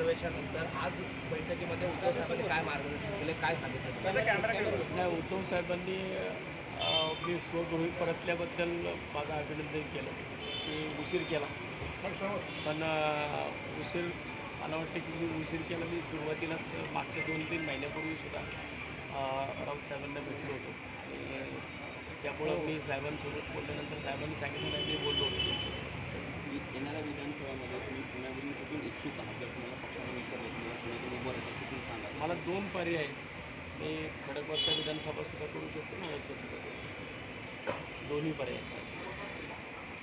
प्रवेशानंतर आज बैठकीमध्ये उद्धव साहेबांनी काय मार्गदर्शन केले काय सांगितलं? नाही उद्धव साहेबांनी अं, मी स्वगृही परतल्याबद्दल माझं अभिनंदन केलं की उशीर केला. पण उशीर मला वाटतं की मी उशीर केला मी सुरुवातीलाच मागच्या दोन तीन महिन्यापूर्वी सुद्धा अं, राऊत साहेबांना भेटलो होतो. त्यामुळं मी साहेबांसोबत बोलल्यानंतर साहेबांनी सांगितलं नाही मी बोललो होतो. येणाऱ्या विधानसभामध्ये तुम्ही पुण्यावरून मला दोन पर्याय आहेत मी खडकवासला विधानसभा सुद्धा करू शकतो नाळेश्वर सुद्धा करू शकतो. दोन्ही पर्याय.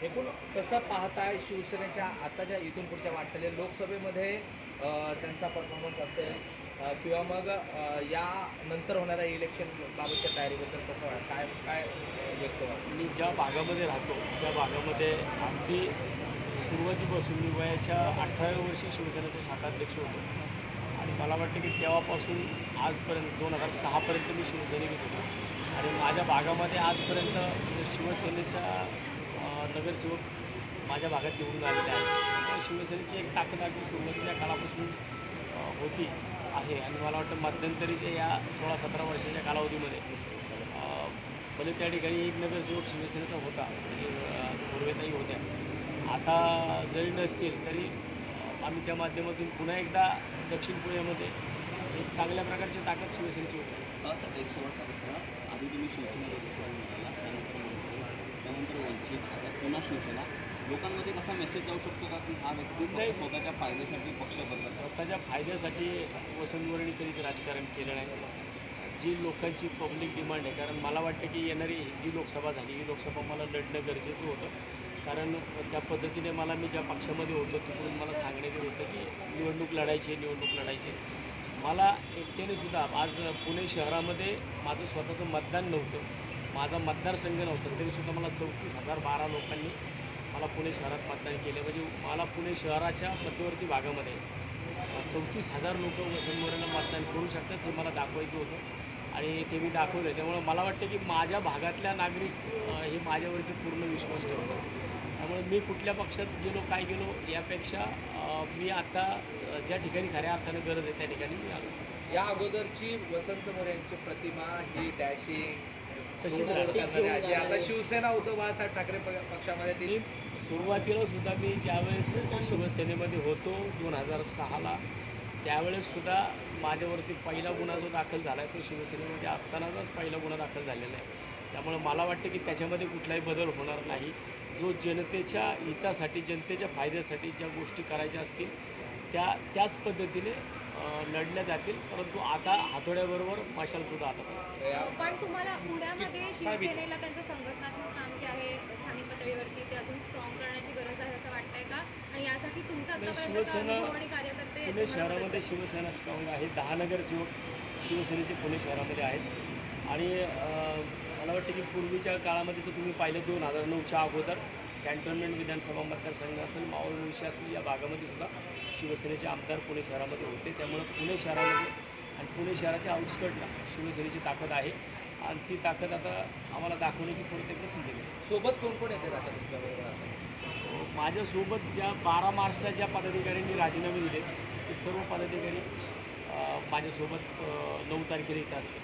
एकूण कसं पाहताय शिवसेनेच्या आताच्या इथून पुढच्या वाटचाली लोकसभेमध्ये त्यांचा परफॉर्मन्स असेल किंवा मग या नंतर होणाऱ्या इलेक्शन बाबतच्या तयारीबद्दल कसं वाटतं? काय काय व्यक्त मी ज्या भागामध्ये राहतो त्या भागामध्ये अगदी सुरुवातीपासून मी वयाच्या अठराव्या वर्षी शिवसेनेचा शाखाध्यक्ष होतो. आणि मला वाटतं की तेव्हापासून आजपर्यंत दोन हजार सहापर्यंत मी शिवसैनिक होतो. आणि माझ्या भागामध्ये आजपर्यंत म्हणजे शिवसेनेच्या नगरसेवक माझ्या भागात निवडून आलेले आहेत. शिवसेनेची एक ताकद अगदी सुरुवातीच्या काळापासून होती आहे. आणि मला वाटतं मध्यंतरीच्या या सोळा सतरा वर्षाच्या कालावधीमध्ये भले त्या ठिकाणी एक नगरसेवक शिवसेनेचा होता म्हणजे पूर्वेताई होत्या. आता जरी नसतील तरी आम्ही त्या माध्यमातून पुन्हा एकदा दक्षिण पुण्यामध्ये एक चांगल्या प्रकारची ताकद शिवसेनेची होती. असं एक शेवटचा प्रश्न आधी तुम्ही शिवसेना रजिस्ट्रेशन म्हणाला त्यानंतर मनसे त्यानंतर वंचित आता पुन्हा शिवसेना. लोकांमध्ये कसा मेसेज जाऊ शकतो का की हा व्यक्ती नाही. स्वतःच्या फायद्यासाठी पक्ष बदलत स्वतःच्या फायद्यासाठी वसंतवरणी कधीच राजकारण केलं नाही. जी लोकांची पब्लिक डिमांड आहे कारण मला वाटतं की येणारी जी लोकसभा झाली ही लोकसभा मला लढणं गरजेचं होतं. कारण त्या पद्धतीने मला मी ज्या पक्षामध्ये होतो तिकडून मला सांगण्यात येत होतं की निवडणूक लढायची आहे, निवडणूक लढायची आहे. मला एकट्याने सुद्धा आज पुणे शहरामध्ये माझं स्वतःचं मतदान नव्हतं. माझा मतदारसंघ नव्हता. तरीसुद्धा मला चौतीस हजार बारा लोकांनी मला पुणे शहरात मतदान केले. म्हणजे मला पुणे शहराच्या मध्यवर्ती भागामध्ये चौतीस हजार लोक वसंतमोऱ्याला मतदान करू शकतात हे मला दाखवायचं होतं. आणि ते मी दाखवलं त्यामुळे मला वाटतं की माझ्या भागातल्या नागरिक हे माझ्यावरती पूर्ण विश्वास ठेवतात. त्यामुळे मी कुठल्या पक्षात गेलो काय गेलो यापेक्षा मी आता ज्या ठिकाणी खऱ्या अर्थानं गरज आहे त्या ठिकाणी मी आलो. या अगोदरची वसंत मोरे यांची प्रतिमा ही डॅशिंग तशी. आता शिवसेना उद्धव बाळासाहेब ठाकरे पक्षामध्ये ती सुरुवातीला सुद्धा मी ज्यावेळेस शिवसेनेमध्ये होतो दोन हजार सहाला त्यावेळेस सुद्धा माझ्यावरती पहिला गुन्हा जो दाखल झाला आहे तो शिवसेनेमध्ये असतानाचाच पहिला गुन्हा दाखल झालेला आहे. त्यामुळे मला वाटतं की त्याच्यामध्ये कुठलाही बदल होणार नाही. जो जनतेच्या हितासाठी जनतेच्या फायद्यासाठी ज्या गोष्टी करायच्या असतील त्या त्याच पद्धतीने लढल्या जातील. परंतु आता हातोड्याबरोबर मशालसुद्धा हातात असते या- पण तुम्हाला पुण्यामध्ये शिवसेनेला त्यांचं संघटनात्मक काम जे आहे स्थानिक पातळीवरती ते अजून स्ट्रॉंग करण्याची गरज आहे असं वाटतंय का? आणि यासाठी तुमचा आतापर्यंत आणि कार्यकर्ते पुणे शहरामध्ये शिवसेना स्ट्रॉंग आहे. दहा नगरसेवक शिवसेनेचे पुणे शहरामध्ये आहेत. आणि मला वाटतं की पूर्वीच्या काळामध्ये तर तुम्ही पाहिलं दोन हजार नऊच्या अगोदर कॅन्टोन्मेंट विधानसभा मतदारसंघ असेल मावळ मुळशी असेल या भागामध्ये सुद्धा शिवसेनेचे आमदार पुणे शहरामध्ये होते. त्यामुळं पुणे शहरामध्ये आणि पुणे शहराच्या आउटस्कटला शिवसेनेची ताकद आहे. आणि ती ताकद आता आम्हाला दाखवण्याची प्रत्येक संधी मिळेल सोबत कोण कोण येते आता तुमच्याबरोबर आता? माझ्यासोबत ज्या बारा मार्चला ज्या पदाधिकाऱ्यांनी राजीनामे दिले ते सर्व पदाधिकारी माझ्यासोबत नऊ तारखेला इथं असतात.